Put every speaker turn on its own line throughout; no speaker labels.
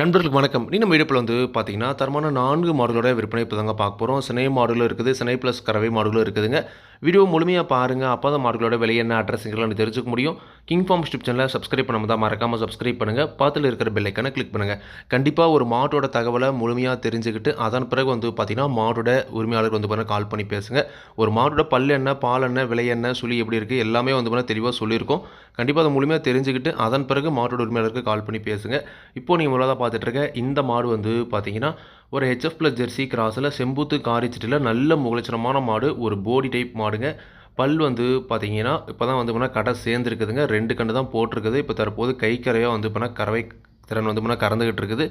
நண்பர்களுக்கு வணக்கம். நீ நம்ம வந்து பார்த்தீங்கன்னா தரமான நான்கு மாடுகளோட விற்பனை இப்போ தாங்க பார்க்க போகிறோம் சினை மாடுகளும் இருக்குது சினை ப்ளஸ் கறவை மாடுகளும் இருக்குதுங்க. வீடியோ முழுமையாக பாருங்கள் அப்போ தான் மாடுகளோட விலை என்ன அட்ரஸ்ங்கெல்லாம் தெரிஞ்சுக்க முடியும். கிங் ஃபார்ம் ஸ்டிப் சேனலை சப்ஸ்கிரைப் பண்ணாமல் தான் மறக்காமல் சப்ஸ்கிரைப் பண்ணுங்கள் பார்த்துல இருக்கிற பெல்லைக்கான கிளிக் பண்ணுங்கள் கண்டிப்பாக ஒரு மாட்டோட தகவலை முழுமையாக தெரிஞ்சுக்கிட்டு அதன் பிறகு வந்து பார்த்தீங்கன்னா மாட்டோட உரிமையாளருக்கு வந்து பார்த்தீங்கன்னா கால் பண்ணி பேசுங்க. ஒரு மாட்டோட பல் என்ன பால் என்ன விலை என்ன சுழி எப்படி இருக்குது எல்லாமே வந்து பார்த்தீங்கன்னா தெளிவாக சொல்லியிருக்கோம். கண்டிப்பாக அதை முழுமையாக தெரிஞ்சுக்கிட்டு அதன் பிறகு மாட்டோட உரிமையாளருக்கு கால் பண்ணி பேசுங்க. இப்போ நீங்கள் முதலாக பார்த்துட்டு இருக்க இந்த மாடு வந்து பார்த்தீங்கன்னா ஒரு ஹெச்எஃப் ப்ளஸ் ஜெர்சி கிராஸில் செம்பூத்து காரிச்சிட்டியில் நல்ல முகலட்சணமான மாடு ஒரு போடி டைப் மாடுங்க. பல் வந்து பார்த்தீங்கன்னா இப்போ தான் வந்து பண்ணால் கடை சேர்ந்துருக்குதுங்க. ரெண்டு கண்டு தான் போட்டிருக்குது. இப்போ தற்போது கை கரையாக வந்து பண்ணால் கறவை திறன் வந்து பண்ணால் கறந்துக்கிட்டு இருக்குது.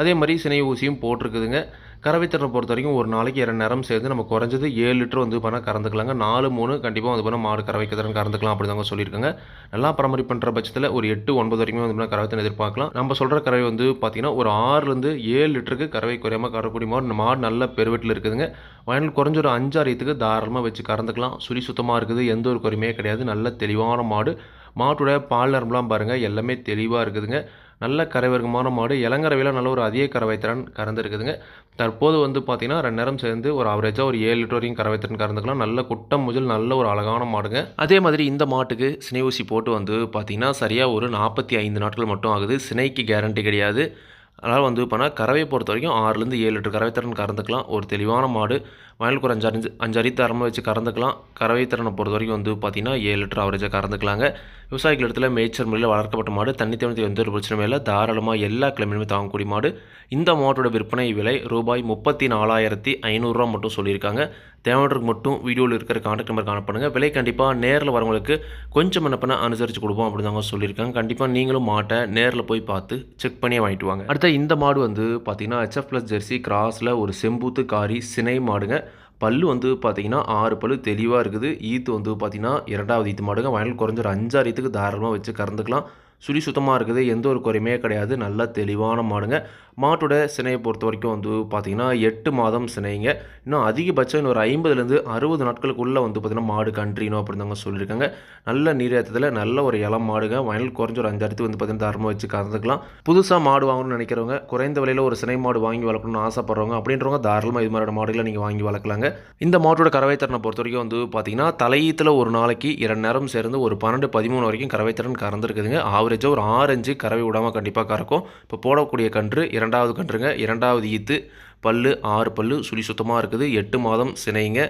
அதே மாதிரி சினை ஊசியும் போட்டிருக்குதுங்க. கறவை திறனை பொறுத்த வரைக்கும் ஒரு நாளைக்கு இரண்டு நேரம் சேர்ந்து நம்ம குறைஞ்சது ஏழு லிட்டர் வந்து பண்ணால் கறந்துக்கலாங்க. நாலு மூணு கண்டிப்பாக வந்து பண்ணால் மாடு கறவைக்கு திறன் கறந்துக்கலாம் அப்படி தாங்க சொல்லியிருக்காங்க. நல்லா பராமரிப்பு பண்ணுற பட்சத்தில் ஒரு எட்டு ஒன்பது வரைக்கும் வந்து பண்ணால் கறவை எதிர்பார்க்கலாம். நம்ம சொல்கிற கறவை வந்து பார்த்தீங்கன்னா ஒரு ஆறுலேருந்து ஏழு லிட்டருக்கு கறவை குறையாமல் கறக்கூடிய மாடு மாடு நல்ல பெருவெட்டில் இருக்குதுங்க. வயல் குறைஞ்ச ஒரு அஞ்சாறு தாராளமாக வச்சு கறந்துக்கலாம். சுழி சுத்தமாக இருக்குது எந்த ஒரு குறையுமே கிடையாது. நல்ல தெளிவான மாடு. மாட்டோட பால் நரம்புலாம் பாருங்கள் எல்லாமே தெளிவாக இருக்குதுங்க. நல்ல கரைவர்க்கமான மாடு. இளங்கரவையில் நல்ல ஒரு அதிக கறவை திறன் கறந்துருக்குதுங்க. தற்போது வந்து பார்த்திங்கன்னா ரெண்டு நேரம் சேர்ந்து ஒரு அவரேஜாக ஒரு ஏழு லிட்டர் வரைக்கும் கறவை திறன் கறந்துக்கலாம். நல்ல குட்டம் முதல் நல்ல ஒரு அழகான மாடுங்க. அதே மாதிரி இந்த மாட்டுக்கு சினை ஊசி போட்டு வந்து பார்த்திங்கன்னா சரியாக ஒரு நாற்பத்தி ஐந்து நாட்கள் மட்டும் ஆகுது. சினைக்கு கேரண்டி கிடையாது. அதனால் வந்து பண்ணால் கறவையை பொறுத்த வரைக்கும் ஆறுலேருந்து ஏழு லிட்டர் கறவை திறன் கறந்துக்கலாம். ஒரு தெளிவான மாடு. வயலுக்கு ஒரு அஞ்சு அஞ்சு அஞ்சு அடி வச்சு கறந்துக்கலாம். கறவை திறனை பொறுத்த வரைக்கும் வந்து பார்த்திங்கன்னா ஏழு லிட்டர் அவரேஜாக கறந்துக்கலாங்க. விவசாயிகள் இடத்துல மேய்ச்சல் முறையில் வளர்க்கப்பட்ட மாடு தண்ணி தேவனத்துக்கு எந்த ஒரு பிரச்சனையும் இல்லை. தாராளமாக எல்லா கிழமையுமே தாங்கக்கூடிய மாடு. இந்த மாட்டோட விற்பனை விலை ரூபாய் முப்பத்தி நாலாயிரத்தி ஐநூறுரூவா மட்டும் சொல்லியிருக்காங்க. தேவையானவருக்கு மட்டும் வீடியோவில் இருக்கிற கான்டாக்ட் நம்பர் காணப்படுங்க விலை கண்டிப்பாக நேரில் வரவங்களுக்கு கொஞ்சம் என்ன பண்ண அனுசரித்து கொடுப்போம் அப்படின்னு தாங்க சொல்லியிருக்காங்க. கண்டிப்பாக நீங்களும் மாட்டை நேரில் போய் பார்த்து செக் பண்ணியே வாங்கிட்டு வாங்க. அடுத்த இந்த மாடு வந்து பார்த்தீங்கன்னா ஹெச்எஃப் ப்ளஸ் ஜெர்சி கிராஸில் ஒரு செம்பூத்து காரி சினை மாடுங்க. பல்லு வந்து பார்த்தீங்கன்னா ஆறு பல்லு தெளிவாக இருக்குது. ஈத்து வந்து பார்த்தீங்கன்னா இரண்டாவது ஈத்து மாடுங்க. வயல் குறைஞ்ச ஒரு அஞ்சாறு ஈத்துக்கு தாராளமாக வச்சு கறந்துக்கலாம். சுழி சுத்தமாக இருக்குது எந்த ஒரு குறையுமே கிடையாது. நல்லா தெளிவான மாடுங்க. மாட்டோட சினையை பொறுத்த வரைக்கும் வந்து பார்த்திங்கன்னா எட்டு மாதம் சினைங்க. இன்னும் அதிகபட்சம் இன்னும் ஒரு ஐம்பதுலேருந்து அறுபது நாட்களுக்குள்ளே வந்து பார்த்திங்கன்னா மாடு கன்றினோம் அப்படின்னு தாங்க சொல்லியிருக்காங்க. நல்ல நீரேற்றத்தில் நல்ல ஒரு இளம் மாடுங்க. வயல் குறைஞ்ச ஒரு அஞ்சு அடுத்து வந்து பார்த்திங்கன்னா தரமாக வச்சு கலந்துக்கலாம் புதுசாக மாடு வாங்கணும்னு நினைக்கிறவங்க குறைந்த விலையில் ஒரு சினை மாடு வாங்கி வளர்க்கணும்னு ஆசைப்படுறவங்க அப்படின்றவங்க தாராளமாக இது மாதிரியான மாடுகளை நீங்கள் வாங்கி வளர்க்கலாங்க. இந்த மாட்டோட கறவை திறனை பொறுத்த வரைக்கும் வந்து பார்த்திங்கன்னா தலையீத்தில் ஒரு நாளைக்கு இரண்டு நேரம் சேர்ந்து ஒரு பன்னெண்டு பதிமூணு வரைக்கும் கறவை திறன் கறந்துருக்குதுங்க. ஆவரேஜாக ஒரு ஆரஞ்சு கறவை விடாமல் கண்டிப்பாக கறக்கும். இப்போ போடக்கூடிய கன்று இரண்டாவது கன்றுங்க. இரண்டாவது ஈத்து. பல்லு ஆறு பல்லு சுழி சுத்தமாக இருக்குது. எட்டு மாதம் சினைங்க.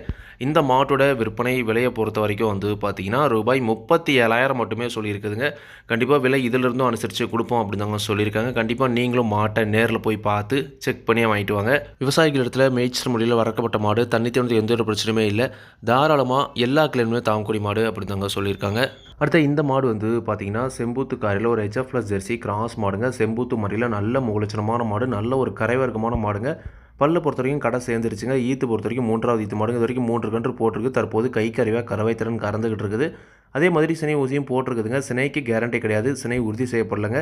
இந்த மாட்டோட விற்பனை விலையை பொறுத்த வரைக்கும் வந்து பார்த்தீங்கன்னா ரூபாய் முப்பத்தி ஏழாயிரம் மட்டுமே சொல்லியிருக்குதுங்க. கண்டிப்பாக விலை இதிலிருந்தும் அனுசரித்து கொடுப்போம் அப்படின்னு தாங்க சொல்லியிருக்காங்க. கண்டிப்பாக நீங்களும் மாட்டை நேரில் போய் பார்த்து செக் பண்ணியே வாங்கிட்டு வாங்க. விவசாயிகள் இடத்துல மேய்ச்சல் முறையில் வறக்கப்பட்ட மாடு தண்ணி தேர்ந்து எந்த ஒரு பிரச்சனையுமே இல்லை. தாராளமாக எல்லா கிளைமே தாங்கக்கூடிய மாடு அப்படின்னு தாங்க சொல்லியிருக்காங்க. அடுத்த இந்த மாடு வந்து பார்த்தீங்கன்னா செம்பூத்து காரில் ஒரு ஹெச்எஃப் ப்ளஸ் ஜெர்சி கிராஸ் மாடுங்க. செம்பூத்து மறியில் நல்ல முகலட்சணமான மாடு நல்ல ஒரு கரைவர்க்கமான மாடுங்க. பல்லு பொறுத்த வரைக்கும் கடை சேர்ந்துருச்சுங்க. ஈத்து பொறுத்த வரைக்கும் மூன்றாவது ஈத்து மாடுங்க. இது வரைக்கும் மூன்று கன்று போட்டிருக்கு. தற்போது கை கறிவாக கறவை திறன் கறந்துக்கிட்டு இருக்குது. அதே மாதிரி சினை ஊசியும் போட்டிருக்குதுங்க. சினைக்கு கேரண்டி கிடையாது. சினை உறுதி செய்யப்படலைங்க.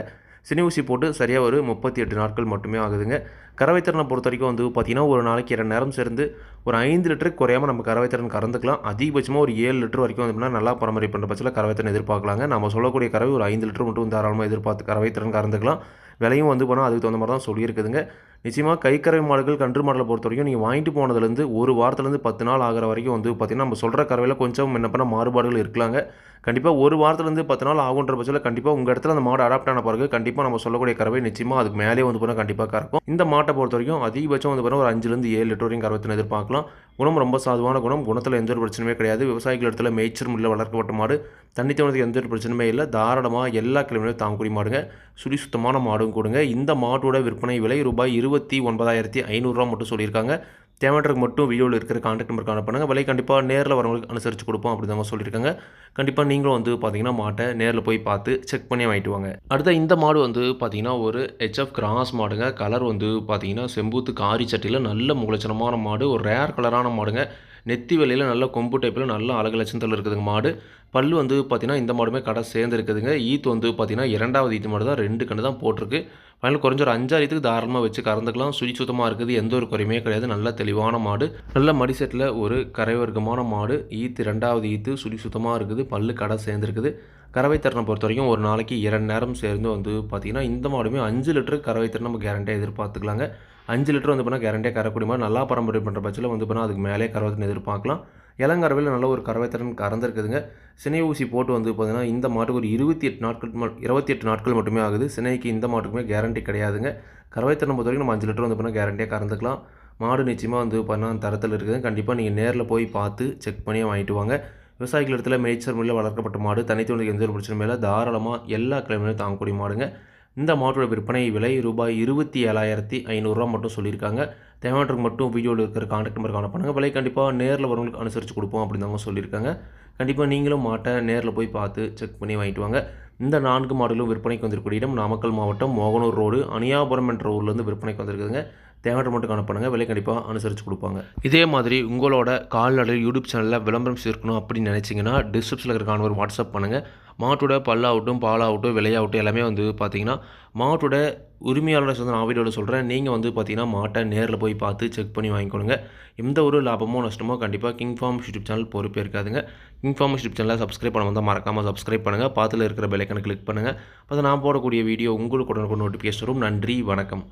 சினை ஊசி போட்டு சரியாக ஒரு முப்பத்தி எட்டு நாட்கள் மட்டுமே ஆகுதுங்க. கறவைத்திறனை பொறுத்த வரைக்கும் வந்து பார்த்திங்கன்னா ஒரு நாளைக்கு இரண்டு நேரம் சேர்ந்து ஒரு ஐந்து லிட்டருக்கு குறையாமல் நம்ம கறவைத்திறன் கறந்துக்கலாம். அதிகபட்சமாக ஒரு ஏழு லிட்டர் வரைக்கும் வந்து நல்லா பராமரி பண்ணுற பட்சத்தில் கறவைத்திறன் எதிர்பார்க்கலாங்க. நம்ம சொல்லக்கூடிய கறவை ஒரு ஐந்து லிட்டர் மட்டும் தாராளமாக எதிர்பார்த்து கறவைத்திறன் கறந்துக்கலாம். விலையும் வந்து போனால் அதுக்கு தகுந்த மாதிரி தான் சொல்லியிருக்குதுங்க. நிச்சயமாக கைக்கறவை மாடுகள் கன்று மாடலை பொறுத்த வரைக்கும் நீங்கள் வாங்கிட்டு போனதுலேருந்து ஒரு வாரத்துலேருந்து பத்து நாள் ஆகிற வரைக்கும் வந்து பார்த்திங்கன்னா நம்ம சொல்கிற கறவையில் கொஞ்சம் என்ன பண்ண மாறுபாடுகள் இருக்கலாங்க. கண்டிப்பாக ஒரு வாரத்துலேருந்து பத்து நாள் ஆகுன்ற பட்சத்தில் கண்டிப்பாக உங்கள் இடத்துல அந்த மாடு அடாப்ட் ஆன பிறகு கண்டிப்பாக நம்ம சொல்லக்கூடிய கறவை நிச்சயமாக அதுக்கு மேலே வந்து போனால் கண்டிப்பாக கறக்கும். இந்த மாட்டை பொறுத்த வரைக்கும் அதிகபட்சம் வந்து பார்த்தீங்கன்னா ஒரு அஞ்சுலேருந்து ஏழு லிட்டர் வரைக்கும் கறவத்தின் எதிர்பார்க்கலாம். குணம் ரொம்ப சாதுவான குணம். குணத்தில் எந்த ஒரு பிரச்சனையுமே கிடையாது. விவசாயிகள் இடத்துல மேய்ச்சரும் இல்லை வளர்க்கப்பட்ட மாடு. தண்ணி தவணத்துக்கு எந்த ஒரு பிரச்சனையுமே இல்லை. தாராளமாக எல்லா கிழமையும் தாங்கக்கூடிய மாடுங்க. சுடி சுத்தமான மாடும் கொடுங்க. இந்த மாட்டோட விற்பனை விலை ரூபாய் இருபத்தி ஒன்பதாயிரத்தி ஐநூறுரூவா மட்டும் சொல்லியிருக்காங்க. தேவையானருக்கு மட்டும் வீடியோவில் இருக்கிற காண்டாக்ட் நம்பர் காணப்படுங்க விலை கண்டிப்பாக நேரில் வரவங்களுக்கு அனுசரித்து கொடுப்போம் அப்படி தான் சொல்லியிருக்காங்க. கண்டிப்பாக நீங்களும் வந்து பார்த்தீங்கன்னா மாட்டை நேரில் போய் பார்த்து செக் பண்ணி வாங்கிட்டு வாங்க. அடுத்த இந்த மாடு வந்து பார்த்தீங்கன்னா ஒரு ஹெச்எஃப் கிராஸ் மாடுங்க. கலர் வந்து பார்த்தீங்கன்னா செம்பூத்து காரி சட்டியில் நல்ல முகலட்சணமான மாடு. ஒரு ரேர் கலரான மாடுங்க. நெத்தி வேலையில் நல்ல கொம்பு டைப்பில் நல்ல அழகு லட்சத்தில் இருக்குதுங்க மாடு. பல்லு வந்து பார்த்திங்கன்னா இந்த மாடுமே கடை சேர்ந்துருக்குதுங்க ஈத்து வந்து பார்த்திங்கன்னா இரண்டாவது ஈத்து மாடு தான் ரெண்டு கன்று தான் போட்டிருக்கு. ஃபைனல் குறைஞ்ச ஒரு அஞ்சாறு ஈத்துக்கு தாராளமாக வச்சு கறந்துக்கலாம். சுழி சுத்தமாக இருக்குது. எந்த ஒரு குறையுமே கிடையாது. நல்ல தெளிவான மாடு. நல்ல மடிசெட்டில் ஒரு கரைவர்க்கமான மாடு. ஈத்து ரெண்டாவது ஈத்து சுழி சுத்தமாக இருக்குது. பல்லு கடை சேர்ந்துருக்குது கறவை திறனை பொறுத்த வரைக்கும் ஒரு நாளைக்கு இரண்டு நேரம் சேர்ந்து வந்து பார்த்திங்கன்னா இந்த மாடுமே அஞ்சு லிட்டரு கறவை திறன் நம்ம கேரண்டியாக எதிர்பார்த்துக்கலாங்க. அஞ்சு லிட்டர் வந்து பண்ணால் கேரண்டியாக கறக்கூடிய மாதிரி நல்லா பராமரிப்பு பண்ணுற பட்சத்தில் வந்து பண்ணால் அதுக்கு மேலே கறவை எதிர்பார்க்கலாம். இளங்கரவையில் நல்ல ஒரு கறவை கறந்துருக்குதுங்க. சினை ஊசி போட்டு வந்து பார்த்தீங்கன்னா இந்த மாட்டுக்கு ஒரு இருபத்தி எட்டு நாட்கள் ம- இருபத்தி எட்டு நாட்கள் மட்டுமே ஆகுது. சினைக்கு இந்த மாட்டுக்குமே கேரண்டி கிடையாதுங்க. கறவை பொறுத்த வரைக்கும் நம்ம அஞ்சு லிட்டர் வந்து பண்ணால் கேரண்டியாக கறந்துக்கலாம். மாடு நிச்சயமாக வந்து பண்ணால் தரத்தில் இருக்குது. கண்டிப்பாக நீங்கள் நேரில் போய் பார்த்து செக் பண்ணியே வாங்கிட்டு வாங்க. விவசாயிகள் இடத்துல மேய்ச்சல் முறையில் வளர்க்கப்பட்ட மாடு தனித்துவனுக்கு எந்த ஒரு பிரச்சனையும் இல்லை. தாராளமாக எல்லா கிழமையிலும் தாங்கக்கூடிய மாடுங்க. இந்த மாட்டோட விற்பனை விலை ரூபாய் இருபத்தி ஏழாயிரத்தி ஐநூறுரூவா மட்டும் சொல்லியிருக்காங்க. தேவையானவருக்கு மட்டும் வீடியோவில் இருக்கிற காண்டக்ட் நம்பர் காண பண்ணுங்கள் விலை கண்டிப்பாக நேரில் வரவங்களுக்கு அனுசரித்து கொடுப்போம் அப்படின்னு தாங்க சொல்லியிருக்காங்க. கண்டிப்பாக நீங்களும் மாட்டை நேரில் போய் பார்த்து செக் பண்ணி வாங்கிட்டு வாங்க. இந்த நான்கு மாடுகளும் விற்பனைக்கு வந்திருக்கூடிய இடம் நாமக்கல் மாவட்டம் மோகனூர் ரோடு அணியாபுரம் என்ற ஊர்லேருந்து விற்பனைக்கு வந்திருக்குதுங்க. தேவையான மட்டும் காணப்படுங்க விலை கண்டிப்பாக அனுசரித்து கொடுப்பாங்க. இதே மாதிரி உங்களோட கால்நடை யூடியூப் சேனலில் விளம்பரம் சேர்க்கணும் அப்படின்னு நினச்சிங்கன்னா டிஸ்கிரிப்ஷனில் இருக்கிற கான்வர் வாட்ஸ்அப் பண்ணுங்கள் மாட்டோட பல்லாகட்டும் பாலாகட்டும் விலையாகட்டும் எல்லாமே வந்து பார்த்திங்கன்னா மாட்டோட உரிமையாளரை சொந்த நான் வீடியோவில் சொல்கிறேன் நீங்கள் வந்து பார்த்தீங்கன்னா மாட்டை நேரில் போய் பார்த்து செக் பண்ணி வாங்கிக்கொடுங்க எந்த ஒரு லாபமோ நஷ்டமோ கண்டிப்பாக கிங் ஃபார்ம் யூடியூப் சேனல் பொறுப்பே இருக்காதுங்க. கிங் ஃபார்ம் யூடியூப் சேனலை சப்ஸ்கிரைப் பண்ண வந்தால் மறக்காமல் சப்ஸ்கிரைப் பண்ணுங்கள் பார்த்துல இருக்கிற பெலைக்கனை கிளிக் பண்ணுங்கள் அப்போ நான் போடக்கூடிய வீடியோ உங்களுக்கு உடனுக்கு நோட்டிஃபிகேஷன் வரும். நன்றி வணக்கம்.